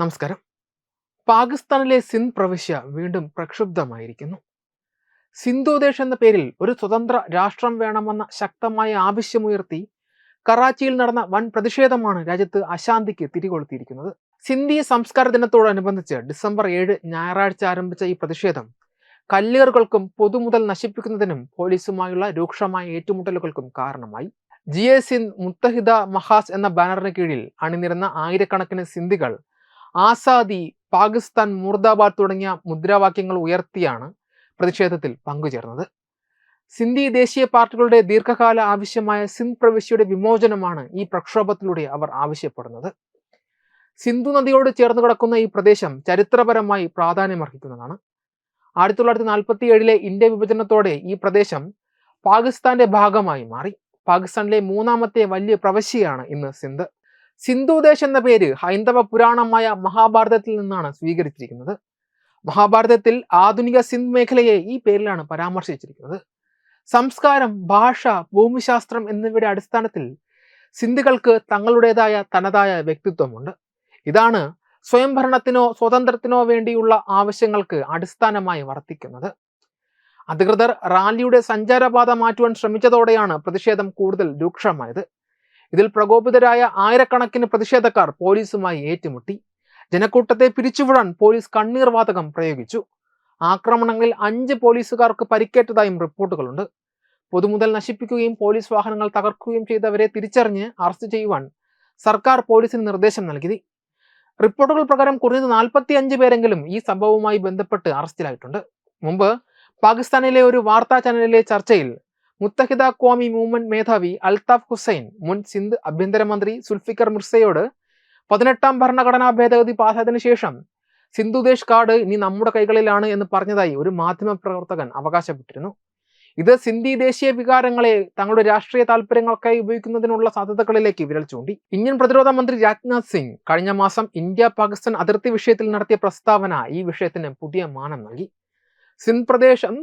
നമസ്കാരം. പാകിസ്ഥാനിലെ സിന്ധ് പ്രവിശ്യ വീണ്ടും പ്രക്ഷുബ്ധമായിരിക്കുന്നു. സിന്ധുദേശ് എന്ന പേരിൽ ഒരു സ്വതന്ത്ര രാഷ്ട്രം വേണമെന്ന ശക്തമായ ആവശ്യമുയർത്തി കറാച്ചിയിൽ നടന്ന വൻ പ്രതിഷേധമാണ് രാജ്യത്ത് അശാന്തിക്ക് തിരികൊളുത്തിയിരിക്കുന്നത്. സിന്ധി സംസ്കാര ദിനത്തോടനുബന്ധിച്ച് ഡിസംബർ ഏഴ് ഞായറാഴ്ച ആരംഭിച്ച ഈ പ്രതിഷേധം കല്ലേറുകൾക്കും പൊതുമുതൽ നശിപ്പിക്കുന്നതിനും പോലീസുമായുള്ള രൂക്ഷമായ ഏറ്റുമുട്ടലുകൾക്കും കാരണമായി. ജി എ സിന്ദ് മുത്തഹിദ മഹാസ് എന്ന ബാനറിന് കീഴിൽ അണിനിരന്ന ആയിരക്കണക്കിന് സിന്ധികൾ ആസാദി പാകിസ്ഥാൻ മുർദാബാദ് തുടങ്ങിയ മുദ്രാവാക്യങ്ങൾ ഉയർത്തിയാണ് പ്രതിഷേധത്തിൽ പങ്കുചേർന്നത്. സിന്ധി ദേശീയ പാർട്ടികളുടെ ദീർഘകാല ആവശ്യമായ സിന്ധ് പ്രവിശ്യയുടെ വിമോചനമാണ് ഈ പ്രക്ഷോഭത്തിലൂടെ അവർ ആവശ്യപ്പെടുന്നത്. സിന്ധു നദിയോട് ചേർന്ന് കിടക്കുന്ന ഈ പ്രദേശം ചരിത്രപരമായി പ്രാധാന്യമർഹിക്കുന്നതാണ്. ആയിരത്തി തൊള്ളായിരത്തി നാൽപ്പത്തി ഏഴിലെ ഇന്ത്യ വിഭജനത്തോടെ ഈ പ്രദേശം പാകിസ്ഥാന്റെ ഭാഗമായി മാറി. പാകിസ്ഥാനിലെ മൂന്നാമത്തെ വലിയ പ്രവശ്യയാണ് ഇന്ന് സിന്ധ്. സിന്ധുദേശ് എന്ന പേര് ഹൈന്ദവ പുരാണമായ മഹാഭാരതത്തിൽ നിന്നാണ് സ്വീകരിച്ചിരിക്കുന്നത്. മഹാഭാരതത്തിൽ ആധുനിക സിന്ധ് മേഖലയെ ഈ പേരിലാണ് പരാമർശിച്ചിരിക്കുന്നത്. സംസ്കാരം ഭാഷ ഭൂമിശാസ്ത്രം എന്നിവയുടെ അടിസ്ഥാനത്തിൽ സിന്ധുകൾക്ക് തങ്ങളുടേതായ തനതായ വ്യക്തിത്വമുണ്ട്. ഇതാണ് സ്വയംഭരണത്തിനോ സ്വതന്ത്രത്തിനോ വേണ്ടിയുള്ള ആവശ്യങ്ങൾക്ക് അടിസ്ഥാനമായി വർത്തിക്കുന്നത്. അധികൃതർ റാലിയുടെ സഞ്ചാരപാത മാറ്റുവാൻ ശ്രമിച്ചതോടെയാണ് പ്രതിഷേധം കൂടുതൽ രൂക്ഷമായത്. ഇതിൽ പ്രകോപിതരായ ആയിരക്കണക്കിന് പ്രതിഷേധക്കാർ പോലീസുമായി ഏറ്റുമുട്ടി. ജനക്കൂട്ടത്തെ പിരിച്ചുവിടാൻ പോലീസ് കണ്ണീർ വാതകം പ്രയോഗിച്ചു. ആക്രമണങ്ങളിൽ അഞ്ച് പോലീസുകാർക്ക് പരിക്കേറ്റതായും റിപ്പോർട്ടുകളുണ്ട്. പൊതുമുതൽ നശിപ്പിക്കുകയും പോലീസ് വാഹനങ്ങൾ തകർക്കുകയും ചെയ്തവരെ തിരിച്ചറിഞ്ഞ് അറസ്റ്റ് ചെയ്യുവാൻ സർക്കാർ പോലീസിന് നിർദ്ദേശം നൽകി. റിപ്പോർട്ടുകൾ പ്രകാരം കുറഞ്ഞത് നാൽപ്പത്തി അഞ്ച് പേരെങ്കിലും ഈ സംഭവവുമായി ബന്ധപ്പെട്ട് അറസ്റ്റിലായിട്ടുണ്ട്. മുമ്പ് പാകിസ്ഥാനിലെ ഒരു വാർത്താ ചാനലിലെ ചർച്ചയിൽ മുത്തഹിദ കോമി മൂവ്മെന്റ് മേധാവി അൽതാഫ് ഹുസൈൻ മുൻ സിന്ധ് ആഭ്യന്തരമന്ത്രി സുൽഫിക്കർ മിർസയോട് പതിനെട്ടാം ഭരണഘടനാ ഭേദഗതി പാസായതിനു ശേഷം സിന്ധുദേശ് കാർഡ് ഇനി നമ്മുടെ കൈകളിലാണ് എന്ന് പറഞ്ഞതായി ഒരു മാധ്യമ പ്രവർത്തകൻ അവകാശപ്പെട്ടിരുന്നു. ഇത് സിന്ധി ദേശീയ വികാരങ്ങളെ തങ്ങളുടെ രാഷ്ട്രീയ താല്പര്യങ്ങൾക്കായി ഉപയോഗിക്കുന്നതിനുള്ള സാധ്യതകളിലേക്ക് വിരൽ ചൂണ്ടി. ഇന്ത്യൻ പ്രതിരോധ മന്ത്രി രാജ്നാഥ് സിംഗ് കഴിഞ്ഞ മാസം ഇന്ത്യ പാകിസ്ഥാൻ അതിർത്തി വിഷയത്തിൽ നടത്തിയ പ്രസ്താവന ഈ വിഷയത്തിന് പുതിയ മാനം നൽകി. സിന്ധ് പ്രദേശം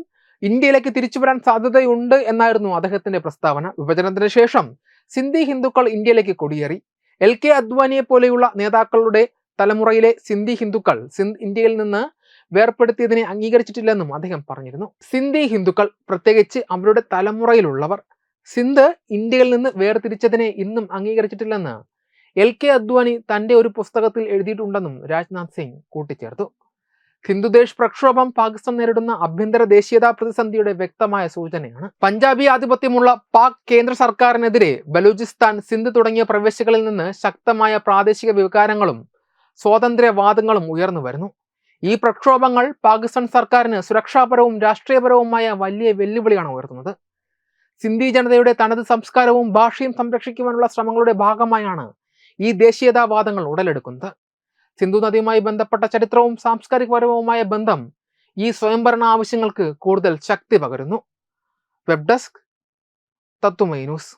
ഇന്ത്യയിലേക്ക് തിരിച്ചു വരാൻ സാധ്യതയുണ്ട് എന്നായിരുന്നു അദ്ദേഹത്തിന്റെ പ്രസ്താവന. വിഭജനത്തിന് ശേഷം സിന്ധി ഹിന്ദുക്കൾ ഇന്ത്യയിലേക്ക് കൊടിയേറി. എൽ കെ അദ്വാനിയെ പോലെയുള്ള നേതാക്കളുടെ തലമുറയിലെ സിന്ധി ഹിന്ദുക്കൾ ഇന്ത്യയിൽ നിന്ന് വേർപ്പെടുത്തിയതിനെ അംഗീകരിച്ചിട്ടില്ലെന്നും അദ്ദേഹം പറഞ്ഞിരുന്നു. സിന്ധി ഹിന്ദുക്കൾ പ്രത്യേകിച്ച് അവരുടെ തലമുറയിലുള്ളവർ സിന്ധ് ഇന്ത്യയിൽ നിന്ന് വേർതിരിച്ചതിനെ ഇന്നും അംഗീകരിച്ചിട്ടില്ലെന്ന് എൽ കെ അദ്വാനി തന്റെ ഒരു പുസ്തകത്തിൽ എഴുതിയിട്ടുണ്ടെന്നും രാജ്നാഥ് സിംഗ് കൂട്ടിച്ചേർത്തു. ഹിന്ദുദേശ് പ്രക്ഷോഭം പാകിസ്ഥാൻ നേരിടുന്ന ആഭ്യന്തര ദേശീയതാ പ്രതിസന്ധിയുടെ വ്യക്തമായ സൂചനയാണ്. പഞ്ചാബി ആധിപത്യമുള്ള പാക് കേന്ദ്ര സർക്കാരിനെതിരെ ബലൂചിസ്ഥാൻ സിന്ധു തുടങ്ങിയ പ്രവേശികളിൽ നിന്ന് ശക്തമായ പ്രാദേശിക വികാരങ്ങളും സ്വാതന്ത്ര്യവാദങ്ങളും ഉയർന്നു വരുന്നു. ഈ പ്രക്ഷോഭങ്ങൾ പാകിസ്ഥാൻ സർക്കാരിന് സുരക്ഷാപരവും രാഷ്ട്രീയപരവുമായ വലിയ വെല്ലുവിളിയാണ് ഉയർത്തുന്നത്. സിന്ധി ജനതയുടെ തനത് സംസ്കാരവും ഭാഷയും സംരക്ഷിക്കുവാനുള്ള ശ്രമങ്ങളുടെ ഭാഗമായാണ് ഈ ദേശീയതാവാദങ്ങൾ ഉടലെടുക്കുന്നത്. സിന്ധു നദിയുമായി ബന്ധപ്പെട്ട ചരിത്രവും സാംസ്കാരികപരവുമായ ബന്ധം ഈ സ്വയംഭരണ ആവശ്യങ്ങൾക്ക് കൂടുതൽ ശക്തി പകരുന്നു. വെബ് ഡെസ്ക് തത്തുമൈ ന്യൂസ്.